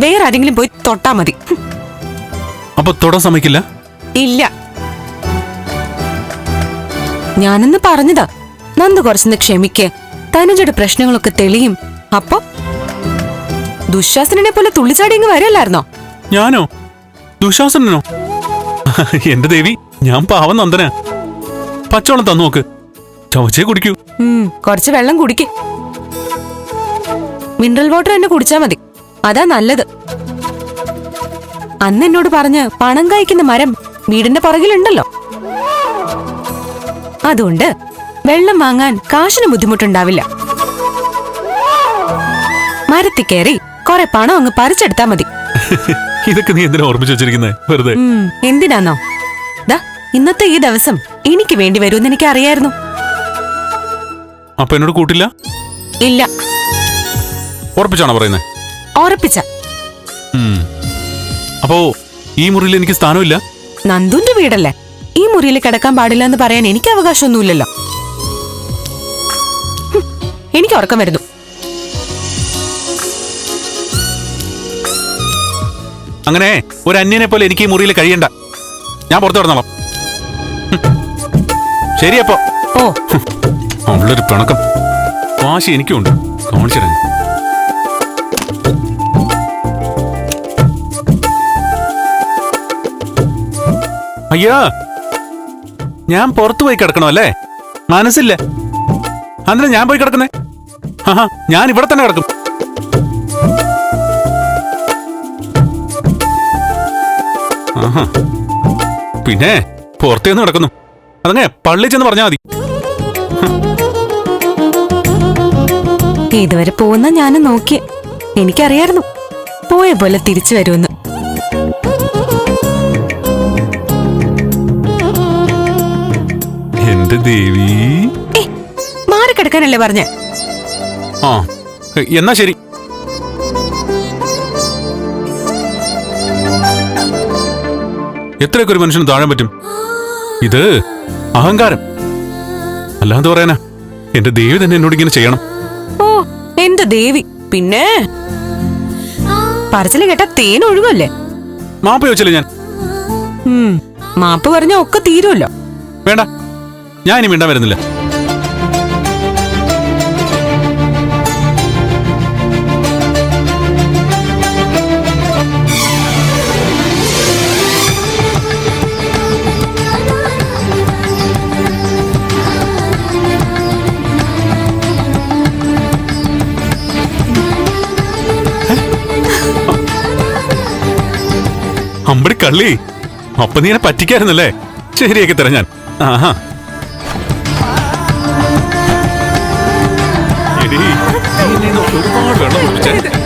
വേറെ ആരെങ്കിലും പോയി തൊട്ടാ മതി. അപ്പൊ തൊടാൻ സമ്മതിക്കില്ല? ഇല്ല. ഞാനെന്ന് പറഞ്ഞതാ. നന്ദു കുറച്ചൊന്ന് ക്ഷമിക്ക്. തനുജയുടെ പ്രശ്നങ്ങളൊക്കെ തെളിയും. അപ്പൊ? ദുശാസനെ പോലെ തുള്ളിച്ചാടി ഇങ്ങ് വരല്ലായിരുന്നോ? ഞാനോ? ദുശാസനോ എന്റെ ദേവി ഞാൻ പാവം നന്ദന. പച്ചവെള്ളം തന്നു നോക്ക്. ചവച്ചേ കുടിക്കൂ. കുറച്ച് വെള്ളം കുടിക്ക്. മിനറൽ വാട്ടർ തന്നെ കുടിച്ചാ മതി. അതാ നല്ലത്. അന്ന് എന്നോട് പറഞ്ഞ് പണം കായ്ക്കുന്ന മരം വീടിന്റെ പുറകിലുണ്ടല്ലോ. അതുകൊണ്ട് വെള്ളം വാങ്ങാൻ കാശിന് ബുദ്ധിമുട്ടുണ്ടാവില്ല. മരത്തിൽ കയറി കുറെ പണം അങ്ങ് പറിച്ചെടുത്താ മതി. ഇതൊക്കെ നീ എന്തിനാ ഓർമ്മിച്ചു വെച്ചിരിക്കുന്നത് വെറുതെ. ഉം, എന്തിനാന്നോ? ദാ ഇന്നത്തെ ഈ ദിവസം എനിക്ക് വേണ്ടി വരുമെന്ന് എനിക്ക് അറിയായിരുന്നു അപ്പൊ എന്നോട് കൂട്ടില്ല? ഇല്ല. ഉറപ്പിച്ചാണോ പറയുന്നത് ഉറപ്പിച്ച. അപ്പോ ഈ മുറിയിൽ എനിക്ക് സ്ഥാനമില്ല? നന്ദുന്റെ വീടല്ലേ? ഈ മുറിയിൽ കിടക്കാൻ പാടില്ല എന്ന് പറയാൻ എനിക്ക് അവകാശമൊന്നുമില്ലല്ലോ. എനിക്ക് ഉറക്കം വരുന്നു. അങ്ങനെ ഒരു അന്യനെ പോലെ എനിക്ക് ഈ മുറിയിൽ കഴിയണ്ട. ഞാൻ പുറത്തു കിടന്നോളാം. ശരിയപ്പോ. ഓ. അവളൊരു പിണക്കം. വാശി എനിക്കുണ്ട് കാണിച്ചിരുന്നു അയ്യോ. ഞാൻ പുറത്തു പോയി കിടക്കണോ അല്ലേ? മനസ്സില്ല. അന്നിട്ട് ഞാൻ പോയി കിടക്കുന്നേ. ആഹാ ഞാൻ ഇവിടെ തന്നെ കിടക്കും. പിന്നെ പുറത്തേന്ന് കിടക്കുന്നു. അതങ്ങനെ പള്ളി ചെന്ന് പറഞ്ഞാൽ മതി. ഇതുവരെ പോകുന്ന ഞാനും നോക്കി. എനിക്കറിയായിരുന്നു. പോയ പോലെ തിരിച്ചു വരുമെന്ന്. എന്റെ ദേവി. മാറി മാറിക്കിടക്കാനല്ലേ പറഞ്ഞ? ആ എന്നാ ശരി. എത്രയൊക്കെ ഒരു മനുഷ്യന് താഴാൻ പറ്റും? ഇത് അഹങ്കാരം. അല്ലാതെ പറയാനാ എന്റെ ദേവി തന്നെ എന്നോട് ഇങ്ങനെ ചെയ്യണം. ഓ എന്റെ ദേവി. പിന്നെ? പറച്ചിൽ കേട്ട തേൻ ഒഴുകല്ലേ മാപ്പ് ചോദിച്ചില്ല ഞാൻ? മാപ്പ് പറഞ്ഞ ഒക്കെ തീരുമല്ലോ. വേണ്ട. ഞാൻ ഇനി മിണ്ടാൻ വരുന്നില്ല. അമ്പടി കള്ളി അപ്പൊ നീ എന്നെ പറ്റിക്കായിരുന്നല്ലേ? ശരിയാക്കി തരാം ഞാൻ. ആഹാ. ഒരുപാട് വെള്ളം കുടിച്ചേ.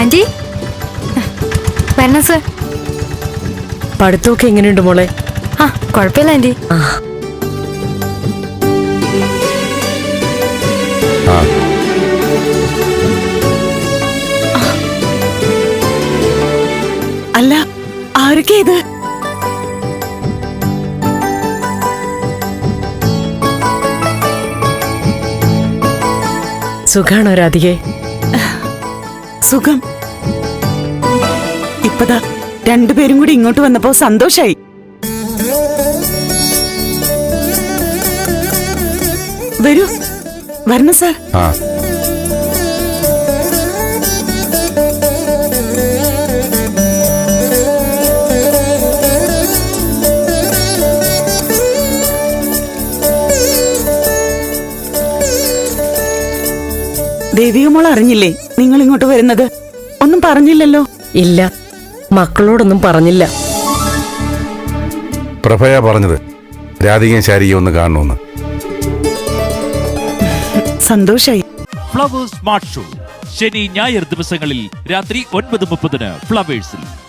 ആന്റി വരണം സർ. പഠിത്തമൊക്കെ എങ്ങനെയുണ്ട് മോളെ? ആ കുഴപ്പമില്ല ആന്റി അല്ല ആരൊക്കെ ഇത്? സുഖാണോ രാധികെ? സുഖം. ഇപ്പതാ രണ്ടുപേരും കൂടി ഇങ്ങോട്ട് വന്നപ്പോ സന്തോഷായി. വരൂ. വരണം സാർ. ആ. ദേവികമോൾ അറിഞ്ഞില്ലേ നിങ്ങൾ ഇങ്ങോട്ട് വരുന്നത്? ഒന്നും പറഞ്ഞില്ലല്ലോ. ഇല്ല. മക്കളോടൊന്നും പറഞ്ഞില്ല. പ്രഭയാ പറഞ്ഞത്. രാധികയും ശാരികയും ഒന്ന് കാണണമെന്ന് സന്തോഷായി. Flowers Smart Show. ശനി ഞായർ ദിവസങ്ങളിൽ രാത്രി ഒൻപത് മുപ്പതിന് ഫ്ലവേഴ്സിൽ.